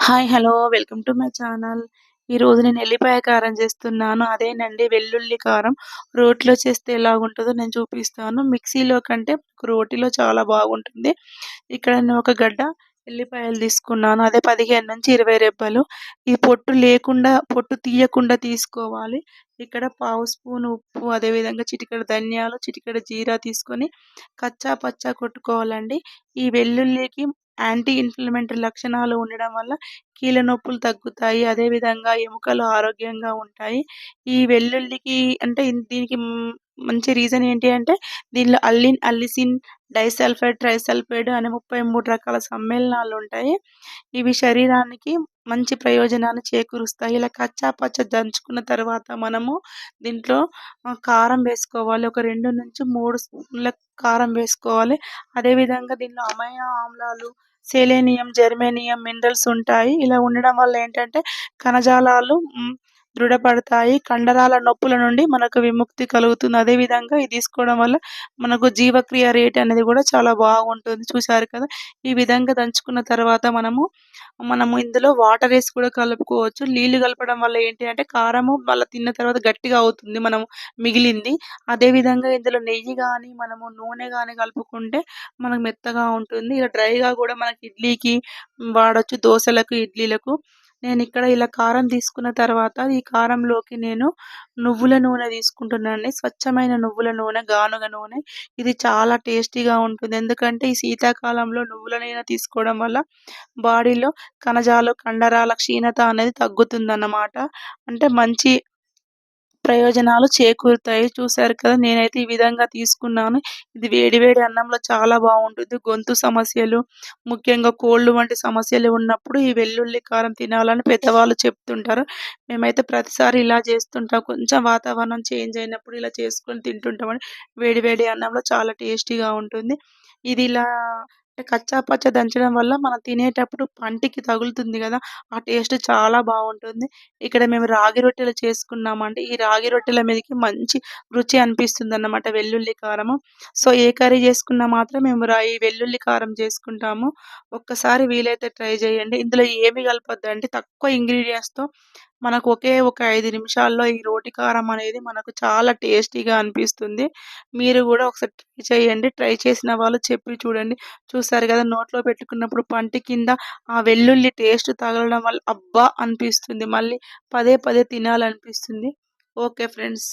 Hi hello. Welcome to my channel. ఈరోజు నేను ఎల్లిపాయ కారం చేస్తున్నాను. అదేనండి వెల్లుల్లి కారం. రోట్లో చేస్తే ఎలాగుంటుందో నేను చూపిస్తాను. మిక్సీలో కంటే రోటిలో చాలా బాగుంటుంది. ఇక్కడ నేను ఒక గడ్డ ఎల్లిపాయలు తీసుకున్నాను. అదే పదిహేను నుంచి ఇరవై రెబ్బలు. ఈ పొట్టు లేకుండా పొట్టు తీయకుండా తీసుకోవాలి. ఇక్కడ పావు స్పూన్ ఉప్పు అదేవిధంగా చిటికెడు ధనియాలు చిటికెడు జీరా తీసుకొని కచ్చా పచ్చా కొట్టుకోవాలండి. ఈ వెల్లుల్లికి యాంటీ ఇన్ఫ్లమేటరీ లక్షణాలు ఉండడం వల్ల కీళ్ళ నొప్పులు తగ్గుతాయి. అదేవిధంగా ఎముకలు ఆరోగ్యంగా ఉంటాయి. ఈ వెల్లుల్లికి అంటే దీనికి మంచి రీజన్ ఏంటి అంటే దీనిలో అల్లిన్ అల్లిసిన్ డైసల్ఫైడ్ ట్రైసల్ఫైడ్ అనే ముప్పై మూడు రకాల సమ్మేళనాలు ఉంటాయి. ఇవి శరీరానికి మంచి ప్రయోజనాన్ని చేకూరుస్తాయి. ఇలా కచ్చా పచ్చ దంచుకున్న తర్వాత మనము దీంట్లో కారం వేసుకోవాలి. ఒక రెండు నుంచి మూడు స్పూన్ల కారం వేసుకోవాలి. అదేవిధంగా దీనిలో అమైనో ఆమ్లాలు సెలేనియం జెర్మేనియం మినరల్స్ ఉంటాయి. ఇలా ఉండడం వల్ల ఏంటంటే కణజాలాలు దృఢపడతాయి. కండరాల నొప్పుల నుండి మనకు విముక్తి కలుగుతుంది. అదేవిధంగా ఇది తీసుకోవడం వల్ల మనకు జీవక్రియ రేట్ అనేది కూడా చాలా బాగుంటుంది. చూసారు కదా? ఈ విధంగా దంచుకున్న తర్వాత మనము మనము ఇందులో వాటర్ వేసి కూడా కలుపుకోవచ్చు. నీళ్ళు కలపడం వల్ల ఏంటి అంటే కారము మళ్ళీ తిన్న తర్వాత గట్టిగా అవుతుంది మనం మిగిలింది. అదేవిధంగా ఇందులో నెయ్యి కానీ మనము నూనె కానీ కలుపుకుంటే మనకు మెత్తగా ఉంటుంది. ఇలా డ్రైగా కూడా మనకి ఇడ్లీకి వాడచ్చు దోశలకు ఇడ్లీలకు. నేను ఇక్కడ ఇలా కారం తీసుకున్న తర్వాత ఈ కారంలోకి నేను నువ్వుల నూనె తీసుకుంటున్నాను స్వచ్ఛమైన నువ్వుల నూనె గానుగ నూనె. ఇది చాలా టేస్టీగా ఉంటుంది. ఎందుకంటే ఈ శీతాకాలంలో నువ్వుల నూనె తీసుకోవడం వల్ల బాడీలో కణజాలు కండరాల క్షీణత అనేది తగ్గుతుందన్నమాట. అంటే మంచి ప్రయోజనాలు చేకూరుతాయి. చూసారు కదా నేనైతే ఈ విధంగా తీసుకున్నాను. ఇది వేడి వేడి అన్నంలో చాలా బాగుంటుంది. గొంతు సమస్యలు ముఖ్యంగా కోళ్ళు వంటి సమస్యలు ఉన్నప్పుడు ఈ వెల్లుల్లి కారం తినాలని పెద్దవాళ్ళు చెప్తుంటారు. మేమైతే ప్రతిసారి ఇలా చేస్తుంటాం. కొంచెం వాతావరణం చేంజ్ అయినప్పుడు ఇలా చేసుకొని తింటుంటామని వేడి వేడి అన్నంలో చాలా టేస్టీగా ఉంటుంది. ఇది ఇలా కచ్చా పచ్చ దంచడం వల్ల మనం తినేటప్పుడు పంటికి తగులుతుంది కదా ఆ టేస్ట్ చాలా బాగుంటుంది. ఇక్కడ మేము రాగి రొట్టెలు చేసుకున్నామంటే ఈ రాగి రొట్టెల మీదకి మంచి రుచి అనిపిస్తుంది అన్నమాట వెల్లుల్లి కారము. సో ఏ కర్రీ చేసుకున్నా మాత్రం మేము ఈ వెల్లుల్లి కారం చేసుకుంటాము. ఒక్కసారి వీలైతే ట్రై చేయండి. ఇందులో ఏమి కలపొద్దండి. తక్కువ ఇంగ్రీడియంట్స్తో మనకు ఒకే ఒక ఐదు నిమిషాల్లో ఈ రోటి కారం అనేది మనకు చాలా టేస్టీగా అనిపిస్తుంది. మీరు కూడా ఒకసారి ట్రై చేయండి. ట్రై చేసిన వాళ్ళు చెప్పి చూడండి. చూసారు కదా నోట్లో పెట్టుకున్నప్పుడు పంటి కింద ఆ వెల్లుల్లి టేస్ట్ తగలడం వల్ల అబ్బా! అనిపిస్తుంది. మళ్ళీ పదే పదే తినాలనిపిస్తుంది. Okay friends.